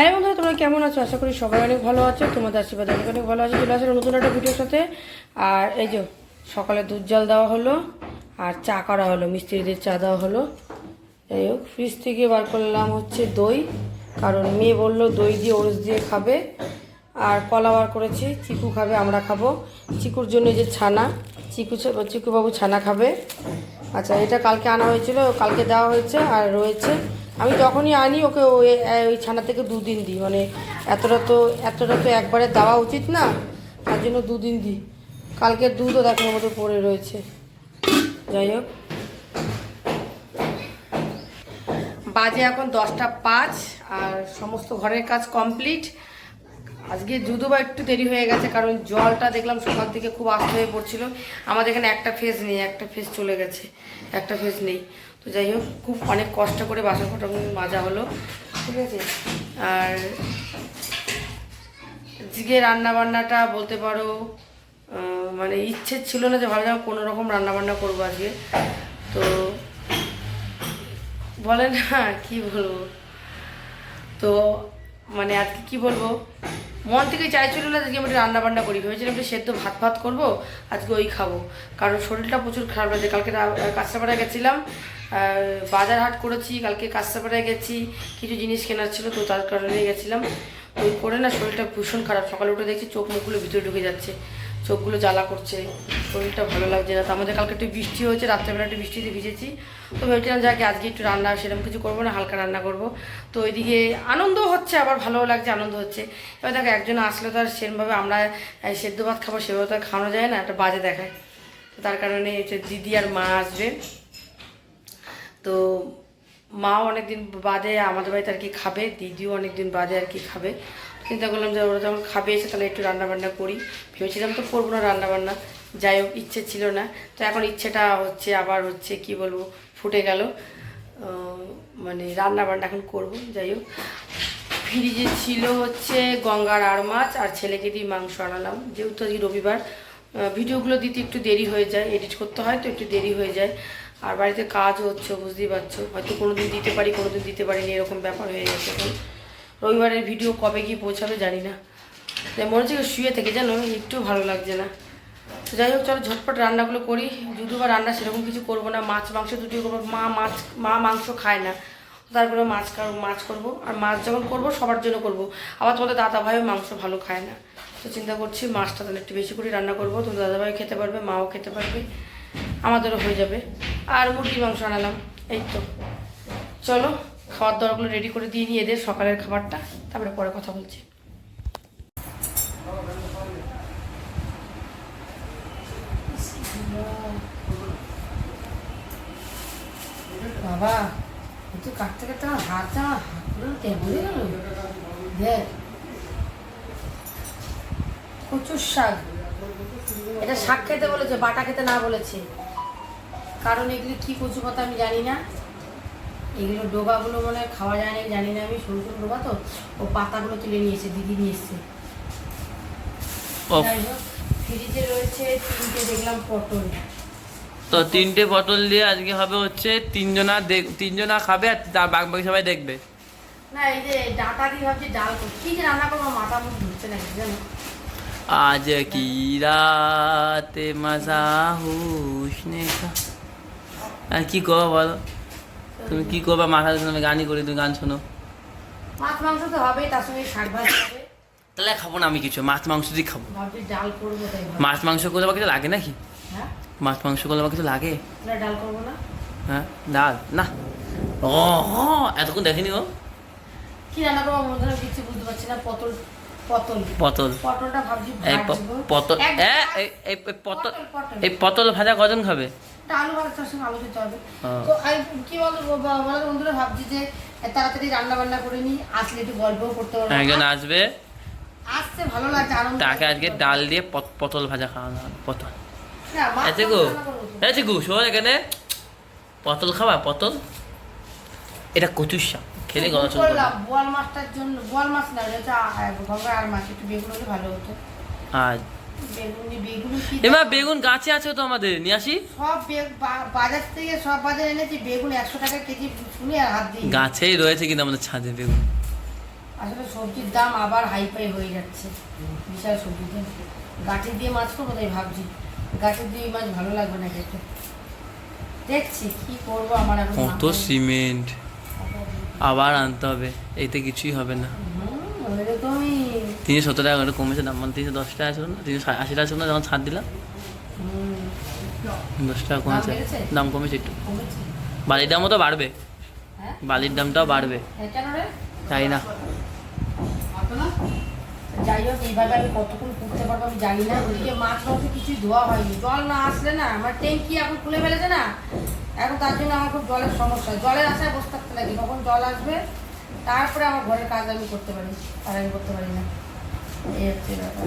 হ্যাঁ বন্ধুরা, তোমরা কেমন আছো? আশা করি সবাই অনেক ভালো আছো। তোমাদের আশীর্বাদ অনেক অনেক ভালো আছে। চলে আসলে নতুন একটা ভিডিওর সাথে। আর এই যে, সকালে দুধ জল দেওয়া হলো, আর চা করা হলো, মিস্ত্রিদের চা দেওয়া হলো। যাই হোক ফ্রিজ থেকে বার করলাম হচ্ছে দই, কারণ মেয়ে বলল দই দিয়ে ওরস দিয়ে খাবে। আর কলা বার করেছি, চিকু খাবে, আমরা খাব। চিকুর জন্য যে ছানা, চিকু চিকু বাবু ছানা খাবে। আচ্ছা এটা কালকে আনা হয়েছিল, কালকে দেওয়া হয়েছে আর রয়েছে। আমি যখনই আনি, ওকে ওই ওই ছানা থেকে দুদিন দিই। মানে এতটা তো এতটা তো একবারে দেওয়া উচিত না, তার জন্য দুদিন দিই। কালকে দুধও দেখার মতো পড়ে রয়েছে। যাই হোক। বাজে এখন দশটা পাঁচ, আর সমস্ত ঘরের কাজ কমপ্লিট। আজকে যদিও বা একটু দেরি হয়ে গেছে, কারণ জলটা দেখলাম সকাল থেকে খুব আসতে হয়ে পড়ছিল। আমাদের এখানে একটা ফেজ নেই, একটা ফেজ চলে গেছে, একটা ফেজ নেই। তো যাই হোক, খুব অনেক কষ্ট করে বাসন কটা মাজা হলো, ঠিক আছে? আর আজকে রান্না বান্নাটা বলতে পারো মানে ইচ্ছে ছিল না যে ভাবলাম কোনো রকম রান্না বান্না করব আজকে। তো বলে না, কি বলব? তো মানে আজকে কি বলব? মন থেকে চাইছিল না আজকে আমি রান্না বান্না করি। ভেবেছিলাম যে সেদ্ধ ভাত ভাত করব, আজকে ওই খাব। কারণ শরীরটা প্রচুর খারাপ লাগছে কালকে কাঁচরাপাড়ায় গেছিলাম বাজার হাট করেছি, কালকে কাঁচরাপাড়ায় গেছি, কিছু জিনিস কেনার ছিল, তো তার কারণে গেছিলাম। ওই করে না শরীরটা ভীষণ খারাপ। সকালে উঠে দেখছি চোখ মুখগুলো ভিতরে ঢুকে যাচ্ছে। চোখগুলো জ্বালা করছে, শরীরটা ভালো লাগছে না। তো আমাদের কালকে একটু বৃষ্টি হয়েছে, রাত্রেবেলা একটু বৃষ্টিতে ভিজেছি। তো ভেবেছিলাম যাকে, আজকে একটু রান্না, সেরকম কিছু করব না, হালকা রান্না করব। তো ওইদিকে আনন্দ হচ্ছে, আবার ভালোও লাগছে, আনন্দ হচ্ছে। এবার দেখো, একজন আসলে তো আর সেরমভাবে আমরা সেদ্ধ ভাত খাব, সেভাবে তো আর খাওয়ানো যায় না, একটা বাজে দেখায়। তো তার কারণে হচ্ছে দিদি আর মা আসবে। তো মাও অনেকদিন বাদে আমাদের বাড়িতে আর কি খাবে, দিদিও অনেকদিন বাদে আর কি খাবে। চিন্তা করলাম যে ওরা যখন খাবে এসে তাহলে একটু রান্নাবান্না করি। ভেবেছিলাম তো করব না রান্নাবান্না। যাই হোক, ইচ্ছে ছিল না। তো এখন ইচ্ছেটা হচ্ছে আবার হচ্ছে কি বলব, ফুটে গেল। মানে রান্না বান্না এখন করব, যাই হোক। ফ্রিজে ছিল হচ্ছে গঙ্গার আর মাছ আর ছেলেকে দিয়ে মাংস আনালাম। যেহেতু আজকে রবিবার ভিডিওগুলো দিতে একটু দেরি হয়ে যায়, এডিট করতে হয় তো একটু দেরি হয়ে যায়। আর বাড়িতে কাজ হচ্ছে, বুঝতেই পারছ। হয়তো কোনো দিন দিতে পারি কোনো দিন দিতে পারিনি, এরকম ব্যাপার হয়ে গেছে এখন। রবিবারের ভিডিও কবে গিয়ে পৌঁছাবে জানি না। মনে হচ্ছে কি শুয়ে থেকে জানো একটু ভালো লাগছে না। তো যাই হোক, চলো ঝটপট রান্নাগুলো করি। যদিও বা রান্না সেরকম কিছু করব না, মাছ, মাংস দুটিও করব, মা মাছ, মা মাংস খায় না। তারপরে মাছ মাছ করব। আর মাছ যখন করব, সবার জন্য করব। আবার তোমাদের দাদা ভাইও মাংস ভালো খায় না। তো চিন্তা করছি মাছটা তাহলে একটু বেশি করে রান্না করব। তোমাদের দাদা ভাই খেতে পারবে, মাও খেতে পারবে, আমাদেরও হয়ে যাবে। আর মুরগির মাংস আনালাম, এই তো। চলো। খাবার দাবারগুলো রেডি করে দিয়ে নিয়ে এদের সকালের খাবারটা, তারপরে পরে কথা বলছি। বাবা কাটতে কাটতে আমার দেখ, কচুর শাক। এটা শাক খেতে বলেছে, বাটা খেতে না বলেছে। কারণ এগুলি কি কচু পাতা আমি জানি না। এগুলো ডোবাগুলো মনে খাওয়া যায় না জানি না আমি সরু সরু ডোবা তো। ও পাতাগুলো তুলে নিয়ে এসে দিদি নিয়ে এসছে। ফ্রিজে রয়েছে তিনটে দেখলাম পটল। তো তিনটে পটল দিয়ে আজকে হবে হচ্ছে তিনজনা তিনজনা খাবে আর তার বাকি বাকি সবাই দেখবে। না এই যে ডাটা দিয়ে ভাবছি ডাল করছি কি যে রান্না করব মাথা মুখ ধরছে না জানো। আজ কি রাতে মজা কা আর কি করব বলো? তুমি কি করবা? মাথা তুমি গানই করি তুমি গান শোনো। মাছ মাংস তো হবেই তার সঙ্গে শাক ভাজি হবে তাহলে খাব না আমি কিছু মাছ মাংস দিয়ে খাব। ভাবছি ডাল করব তাই মাছ মাংস করলে আবার কিছু লাগে নাকি? হ্যাঁ? মাছ মাংস করলে আবার কিছু লাগে? না ডাল করব না। হ্যাঁ ডাল না। ও এতক্ষণ দেখিনি ও? কি রান্না করব? মনে কিছু বুঝতে পারছি না পটল পটল পটল পটলটা ভাবছি এই পটল এই- পটল পটল। ভাজা কজন খাবে? একটা আলু ভাজার সঙ্গে আলু খেতে হবে। তো কি বলতো বন্ধুরা ভাবছি যে তাড়াতাড়ি রান্না বান্না করে নি আসলে একটু গল্পও করতে পারব। একজন আসবে। আসছে ভালো লাগছে আনন্দ তাকে আজকে ডাল দিয়ে পট- পটল ভাজা খাওয়ানো হবে পটল আছে গো রান্না করব আছে গো শোন এখানে। পটল খাবা পটল এটা কচুর শাক। খেলে গলা করলাম বোয়াল মাছটার জন্য বোয়াল মাছ না গঙ্গা আর মাছ একটু বেগুন হলে ভালো হতো। আর? বেগুনি এবার বেগুন গাছে আছে তো আমাদের নিয়ে আসি? সব বাজার থেকে সব বাজার এনেছি বেগুন একশো টাকা কেজি শুনে আর হাত দিই গাছেই রয়েছে কিন্তু আমাদের ছাদে বেগুন। আসলে সবজির দাম আবার হাই ফাই হয়ে যাচ্ছে বিশাল সবজির দাম গাঠি দিয়ে মাছ করব তাই ভাবছি গাঠি দিয়ে মাছ ভালো লাগবে না খেতে। দেখছি কি করব আমার এখন কত সিমেন্ট। আবার আনতে হবে। এতে কিছুই হবে না। তিনশো সত্তর টাকা করে কমেছে দাম। মানে তিনশো দশ টাকা ছিল না তিনশো আশি টাকা ছিল না যখন ছাড় দিলাম। দশ টাকা কমেছে। দাম কমেছে একটু। বালির দামও তো বাড়বে। হ্যাঁ? বালির দামটাও বাড়বে। তাই না? যাই হোক এইভাবে আমি কতক্ষণ করতে পারব আমি জানি না। ওদিকে মাছ মাংস কিছুই ধোয়া হয়নি। জল না আসলে না আমার ট্যাঙ্কি এখন খুলে ফেলেছে না। এখন তার জন্য আমার খুব জলের সমস্যা। জলের আশায় বসে থাকতে লাগে। কখন জল আসবে তারপরে আমার ঘরের কাজ আমি করতে পারি আর আমি করতে পারি না। এই হচ্ছে ব্যাপার।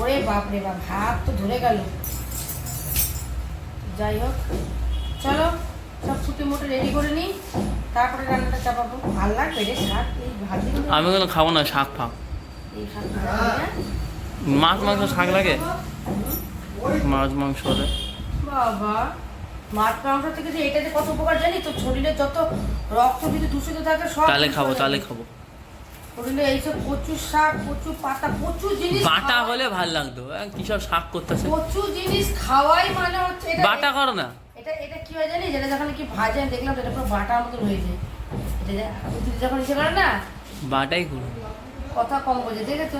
ওরে বাপ রে বাপ হাত তো ধরে গেল। যাই হোক চলো সব ছুটি মুটে রেডি করে নিই তারপরে রান্নাটা চাপাবো। ভালো লাগবে রে শাক এই ভাজি আমি কোনো খাব না শাক ফাক এই শাক মাছ মাংস শাক লাগে? মাছ মাংস বাবা। মাছ মাংস থেকে যে এটা যে কত উপকার জানি তো শরীরে যত রক্ত যদি দূষিত থাকে সব তাহলে খাব তাহলে খাব। শরীরে এইসব প্রচুর শাক প্রচুর পাতা প্রচুর জিনিস বাটা হলে ভালো লাগতো কি সব শাক করতেছে। প্রচুর জিনিস খাওয়াই মানে হচ্ছে এটা বাটা করো না। এটা এটা কি হয় জানি যেটা যখন কি ভাজে দেখলাম এটা পুরো বাটার মতো হয়ে যায় এটা যখন ইসে করে না বাটাই করো। কথা কম বোঝে দেখেছ?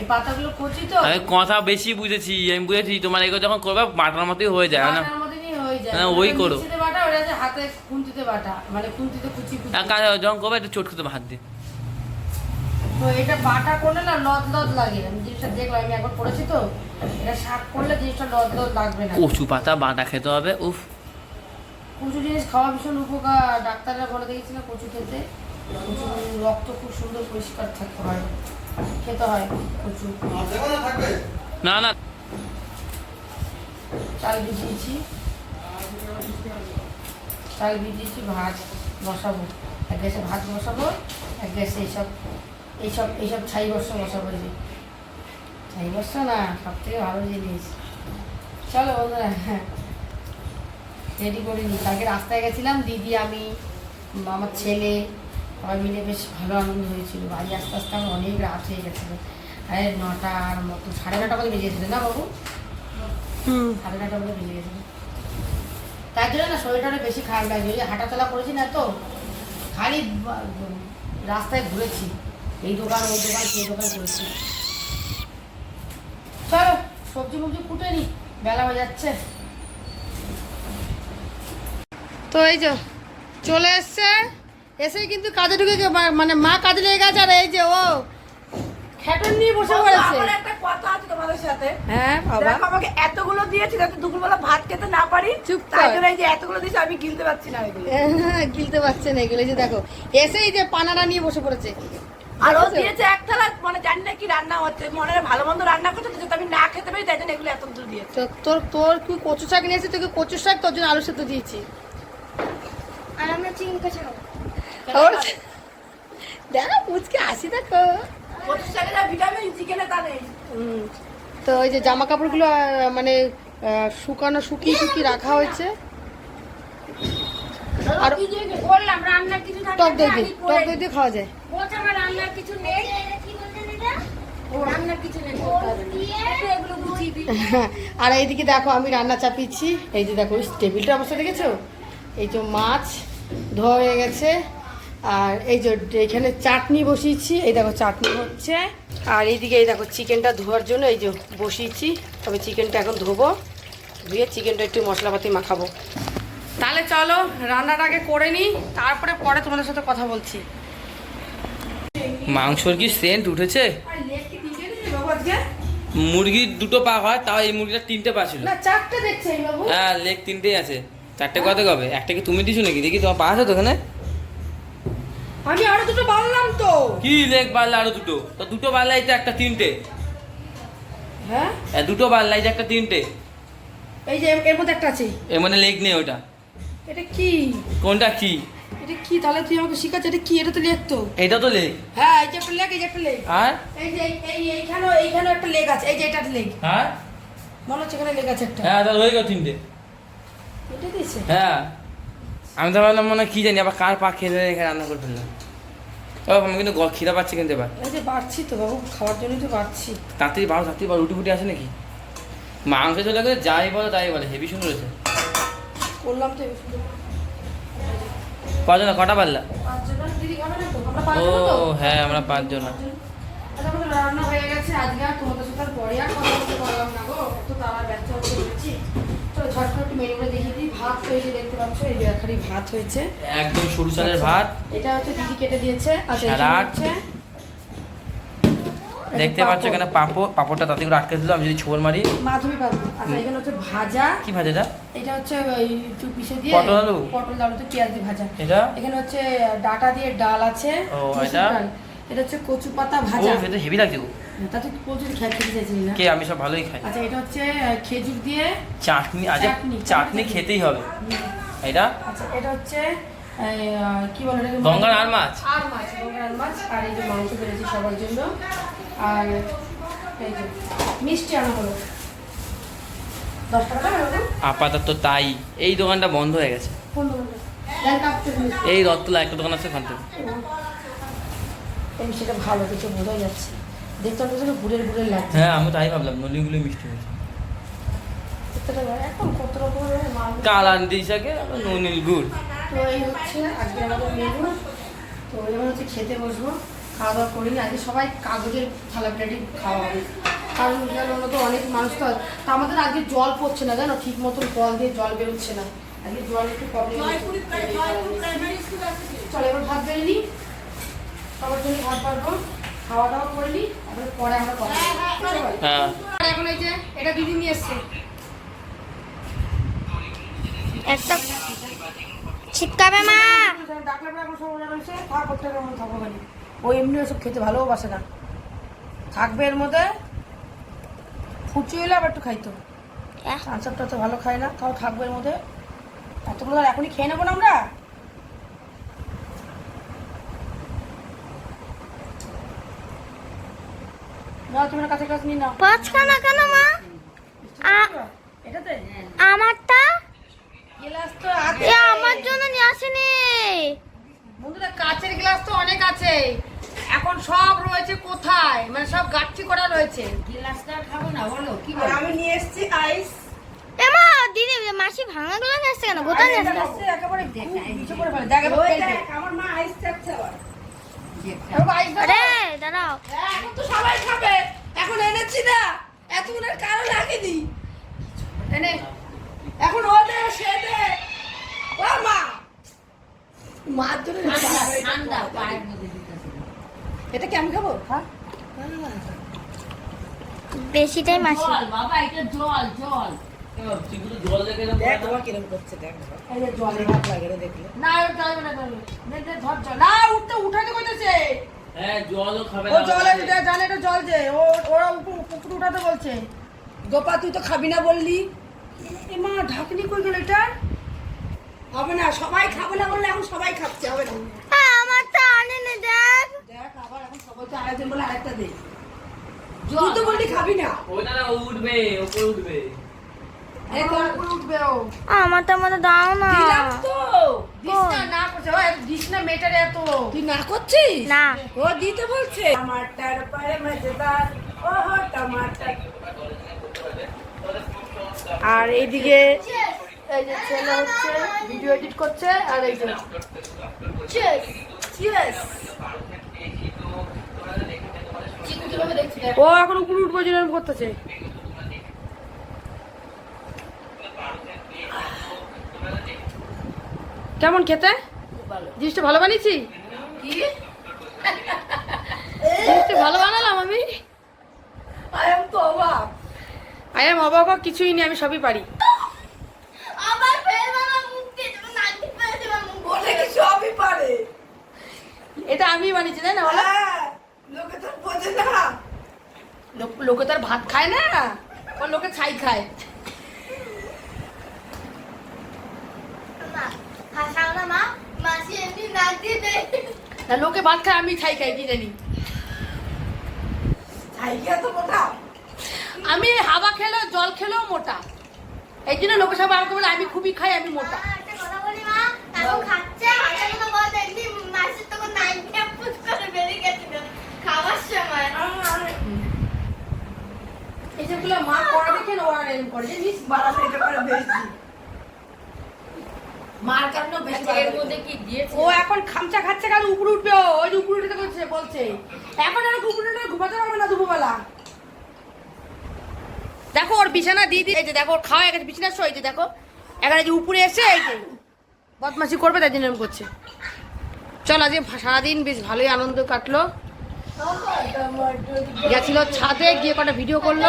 এই পাতাগুলো কচি তো আমি কথা বেশি বুঝেছি আমি বুঝেছি তোমার এগুলো যখন করবে বাটার মতোই হয়ে যায় না? হয়ে যায়। ওই করো। বাটা ওটা হাতে খুন্তিতে বাটা। মানে খুন্তিতে কুচি কুচি। এক কাজ যখন করবে একটু চটকে দেবো হাত দিয়ে। তো এটা বাটা করলে না লদ লদ লাগে। আমি জিনিসটা দেখলাম আমি একবার পড়েছি তো এটা শাক করলে জিনিসটা লদ লদ লাগবে না। কচু পাতা বাটা খেতে হবে উফ। কচু জিনিস খাওয়া ভীষণ উপকার। ডাক্তাররা বলে দিয়েছে না কচু খেতে। কচু রক্ত খুব সুন্দর পরিষ্কার থাকতে হয়। খেতে হয় কচু। না না। চাল ভিজিয়েছি। চাল ভিজিয়েছি ভাত বসাবো। এক গ্যাসে ভাত বসাবো এক গ্যাসে এইসব এইসব এইসব ছাই বর্ষা বসাবো যে। ছাই বর্ষা না সব থেকে ভালো জিনিস। চলো বন্ধুরা হ্যাঁ রেডি করে নিই। কালকে রাস্তায় গেছিলাম দিদি আমি আমার ছেলে সবাই মিলে বেশ ভালো আনন্দ হয়েছিল। বাড়ি আস্তে আস্তে আমার অনেক রাত হয়ে গেছিল। আরে নটার মতো সাড়ে নটা মতো বেজে গেছিল না বাবু? সাড়ে নটা মতো বেজে গেছিল। তাই জন্য না শরীরটা অনেক বেশি খারাপ লাগছে। ওই হাঁটাচলা করেছি না তো, খালি রাস্তায় ঘুরেছি। এই দোকান, ওই দোকান, সেই দোকান করেছি। চলো, সবজি মবজি কুটে নি, বেলা হয়ে যাচ্ছে। তো এই যে, চলে এসছে। এসে কিন্তু কাজে ঢুকে মানে মা কাজে লেগে গেছে, আর এই যে ও নিয়ে বসে পড়েছে। আমার একটা কথা আছে তোমাদের সাথে। হ্যাঁ বাবা। আমাকে এতগুলো দিয়েছি যাতে দুপুরবেলা ভাত খেতে না পারি। চুপ তাই জন্য এই যে এতগুলো দিয়েছি আমি গিলতে পারছি না এগুলো। হ্যাঁ, গিলতে পারছে না এগুলো। যে দেখো এসেই যে পানাটা নিয়ে বসে পড়েছে। আর ও দিয়েছে এক থালা মানে জানি না কি রান্না হচ্ছে। মনে হয় ভালো মন্দ রান্না করছে তো আমি না খেতে পারি তাই জন্য এগুলো এতগুলো দিয়েছে। তো তোর তোর তুই কচু শাক নিয়েছিস তোকে কচু শাক তোর জন্য আলু সেদ্ধ দিয়েছি। আর আমরা চিংড়ি কাছে ওর দেখো মুচকে হাসি দেখো। তা নেই। হুম। তো ওই যে জামা কাপড়গুলো মানে শুকানো শুকিয়ে শুকিয়ে রাখা হয়েছে? আর বললাম রান্নার কিছু টক দই দিয়ে টক দই দিয়ে খাওয়া যায়। আর এইদিকে দেখো আমি রান্না চাপিয়েছি এই যে দেখো ওই টেবিলটা অবস্থা দেখেছ? এই যে মাছ ধোয়া হয়ে গেছে। আর এই যে এখানে চাটনি বসিয়েছি এই দেখো চাটনি হচ্ছে। আর এইদিকে এই দেখো চিকেনটা ধোয়ার জন্য এই যে বসিয়েছি তবে চিকেনটা এখন ধোবো ধুয়ে চিকেনটা একটু মশলাপাতি মাখাবো। তাহলে চলো রান্নাটা আগে করে নিই তারপরে পরে তোমাদের সাথে কথা বলছি। মাংসর কি সেন্ট উঠেছে? মুরগির দুটো পা হয় তাও এই মুরগিটা তিনটে পা ছিল। হ্যাঁ লেগ তিনটেই আছে। চারটে কত কবে? একটা কি তুমি দিছো নাকি? দেখি তোমার পা আছে তো ওখানে? আমি আরও দুটো বাড়লাম তো। কি লেগ বাড়লে আরও দুটো? তো দুটো বাড়লাই তো একটা তিনটে। হ্যাঁ? হ্যাঁ, দুটো বাড়লাই যে একটা তিনটে। এই যে এর মধ্যে একটা আছে। এর মানে লেগ নেই ওটা। এটা কি? কোনটা কি? এটা কি? তাহলে তুই আমাকে শিখাচ্ছ এটা কি? এটা তো লেগ তো। এটা তো লেগ হ্যাঁ এই যে একটা লেগ এই যে একটা লেগ আর? এই যে এই- এই এইখানেও এইখানেও একটা লেগ আছে। এই যে এটা লেগ হ্যাঁ মনে হচ্ছে এখানে লেগ আছে একটা। হ্যাঁ তাহলে হয়ে গেল তিনটে। এটা দিয়েছে? হ্যাঁ। আমি তো ভাবলাম মনে কি জানি আবার কার পা খেলে রেখে রান্না করে ফেললাম। ও আমি কিন্তু খিদা পাচ্ছে কিন্তু এবার। এই যে বাড়ছি তো বাবু খাওয়ার জন্যই তো বাড়ছি। তাড়াতাড়ি বারো তাড়াতাড়ি বারো রুটি ফুটি আছে নাকি? মাংস চলে গেলে যাই বলো তাই বলে হেভি সুন্দর হয়েছে। করলাম তো কজন কটা পারলা? ও হ্যাঁ আমরা পাঁচজন। আচ্ছা, রান্না হয়ে গেছে আজকে আর তোমাদের সাথে পরে আর কথা বলতে পারলাম না গো। তো তারা ব্যস্ত হতে বলেছি চলো একটু মেনুটা দেখিয়ে দিই। ভাত হয়েছে দেখতে পাচ্ছ এই যে এখানে ভাত হয়েছে। একদম সরু চালের ভাত। এটা হচ্ছে দিদি কেটে দিয়েছে। আচ্ছা হচ্ছে। দেখতে পাচ্ছ এখানে পাপড় পাপড়টা তাতে করে আটকে দিল আমি যদি ছোবল মারি। মাধবী আচ্ছা এখানে হচ্ছে ভাজা। কি ভাজাটা এটা? হচ্ছে ওই একটু পিষে দিয়ে পটল আলু? পটল আলুতে পেঁয়াজ দিয়ে ভাজা। এটা? এখানে হচ্ছে ডাটা দিয়ে ডাল আছে। ও, এটা? এটা হচ্ছে কচু পাতা ভাজা। হেভি লাগছে প্রচুর খেয়ে খেতে চাইছিলি না? কে আমি সব ভালোই খাই। আচ্ছা এটা হচ্ছে খেজুর দিয়ে চাটনি আজকে চাটনি। খেতেই হবে। এটা? আচ্ছা এটা হচ্ছে কি বলে এটাকে? গঙ্গার আর মাছ। আর মাছ গঙ্গার আর মাছ আর এই যে মাংস সবার জন্য। আর এই যে মিষ্টি আনা হলো। দশ টাকা আপাতত তাই। এই দোকানটা বন্ধ হয়ে গেছে। কোন দোকানটা? এই রত্তলা একটা দোকান আছে ওখান থেকে। সেটা ভালো কিছু বোঝাই যাচ্ছে। দেখতে অনেক যেন গুড়ের গুড়ের লাগছে। হ্যাঁ আমি তাই ভাবলাম নলিগুলো মিষ্টি হয়েছে। এখন কত রকমের মাল। কালান দিশাকে ননিল গুড়। তো এই হচ্ছে আজকে আমাদের মেনু। তো এবার হচ্ছে খেতে বসবো খাওয়া দাওয়া আজকে সবাই কাগজের থালা প্লেটে খাওয়া হবে। কারণ কেন তো অনেক মানুষ তো তা আমাদের আজকে জল পড়ছে না জানো? ঠিক মতন কল দিয়ে জল বেরোচ্ছে না। আজকে জল একটু প্রবলেম চলো এবার ভাত বেরিয়ে নিই। সবার জন্য ভাত পারব খাওয়া দাওয়া করে নিই। পরে আমরা কথা হ্যাঁ। এখন এই যে এটা দিদি নিয়ে এসছে। একটা ছিটকাবে মা। ডাকলে পরে এখন সব রয়েছে থাক করতে হবে থাকব না ও এমনি ওসব খেতে ভালোবাসে না। থাকবে এর মধ্যে ফুচি হলে আবার একটু খাইতো। হ্যাঁ। আনসারটা তো ভালো খায় না তাও থাকবে এর মধ্যে। এতগুলো আর এখনই খেয়ে নেব না আমরা না তুমি না কাছে কাছে নিয়ে নাও পাঁচখানা কেন মা? আমারটা? গ্লাস এ আমার জন্য নিয়ে আসেনি। বন্ধুরা কাচের গ্লাস তো অনেক আছে। এখন সব রয়েছে কোথায়? মানে সব গাঠি করা রয়েছে। আর আমি নিয়ে এসেছি আইস। এমা দিদি মাসি ভাঙা গুলো নিয়ে আসছে কেন? নিয়ে আসছে? একেবারে নিচে করে ফেলে দেখ। দেখ, আমার মা আইস চাচ্ছে আবার। আরে দাঁড়াও। এখন তো সবাই খাবে। এখন এনেছি না। এতগুলোর কারও লাগেনি এনে এখন ও দে সে দে। ও মা। মার জন্য এটা কি আমি খাব? হ্যাঁ। বেশিটাই মাসি। এই যে জলে জল। না জল দে দে ধর জল। না উঠতে উঠাতে কইতেছে। হ্যাঁ জলও খাবে ও জলে দে জানে এটা জল যে ও ওরা উপর উপর উঠাতে বলছে। গোপা তুই তো খাবি না বললি। মা ঢাকনি কই গেল এটা? হবে না সবাই খাবে না বললে এখন সবাই খাচ্ছে হবে না। আমারটা আনেনি দেখ। দেখ আবার এখন সবাই তো আরেকজন বলে আরেকটা দে। তুই তো বললি খাবি। না। ওইটা না উঠবে ওপরে উঠবে। তো দাও না। দিলাম তো। দিস না না করছে। ও দিস না মেটারে এত। তুই না করছিস? না। ও দিতে বলছে। টমাটার পরে মজেদার। ও টমাটার আর এইদিকে এই যে ছেলে হচ্ছে ভিডিও এডিট করছে আর এই যে ও এখন উপরে উঠবো যেরকম করতেছে। কেমন খেতে? জিনিসটা ভালো বানিয়েছি? জিনিসটা ভালো বানালাম আমি। আই এম তো অবাক। আই এম অবাক কিছুই নেই আমি সবই পারি। এটা আমি বানিয়েছি তাই না হ্যাঁ লোকে তো লোক- লোকে তো আর ভাত খায় না। ও লোকে ছাই খায়। না লোকে ভাত খায় আমি খাই খাই কি জানি। আমি হাওয়া খেলো জল খেলেও মোটা। এই জন্য লোকের সবাই আমাকে বলে আমি খুবই খাই আমি মোটা। এসবগুলো মা পড়া দেখে নোয়ার করে জানিস বাড়া থেকে করে বেশি। মার কারণে বেশি এর মধ্যে কি দিয়েছে? ও এখন খামচা খাচ্ছে কাল উপরে উঠবে ও ওই যে উপরে উঠতে বলছে বলছে। এখন আর উপরে উঠে ঘুমাতে পারবে না দুপুরবেলা। দেখো ওর বিছানা দিয়ে দিয়ে এই যে দেখো ওর খাওয়া গেছে বিছানা শো যে দেখো। এখানে যে উপরে এসে এই যে বদমাশি করবে তাই জন্য এরকম করছে। চল আজকে সারাদিন বেশ ভালোই আনন্দ কাটলো। গেছিল ছাদে গিয়ে কটা ভিডিও করল।